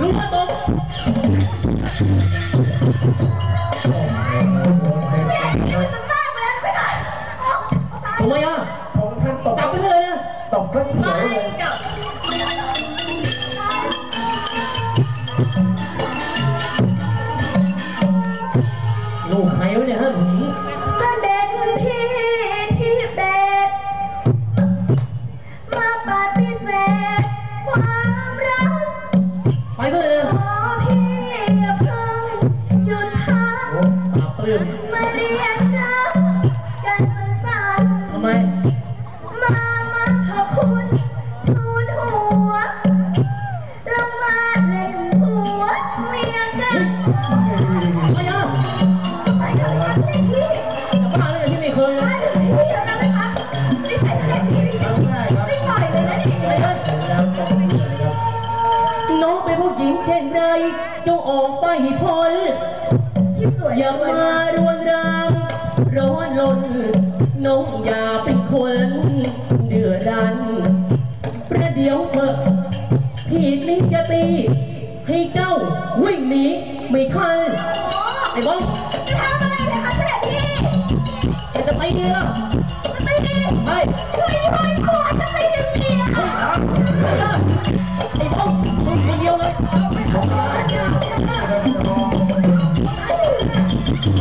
รู้ว่าตก ทำไมอะผมท่านตกจับไปเลยนะตกสักเฉียวเลย ปลื้มมาเรียนรักกันสั้นทำไม มามาขอบคุณทูลหัวลงมาเล่นหัวเมียกันทำไมอะไปเลยที่บ้าเลยที่ไม่เคยนะที่แล้วนะคะนี่ใส่เสื้อทีวีไม่ปล่อยเลยนะน้องเป็นผู้หญิงเช่นไรจงออกไปพ้น อย่ามารวนรามร้อนลนน้องอย่าเป็นคนเดือดดัน ประเดี๋ยวเถอะพี่นี้จะตี ให้เจ้าวิ่งหนีไม่ทันไอ้บอลจะทำอะไรเลยคะเสด็จพี่จะไปดีล่ะจะตีดีไปช่วยด้วยขอจะตีหนึ่งเดียวไอ้บอลมึงคนเดียวเลยไป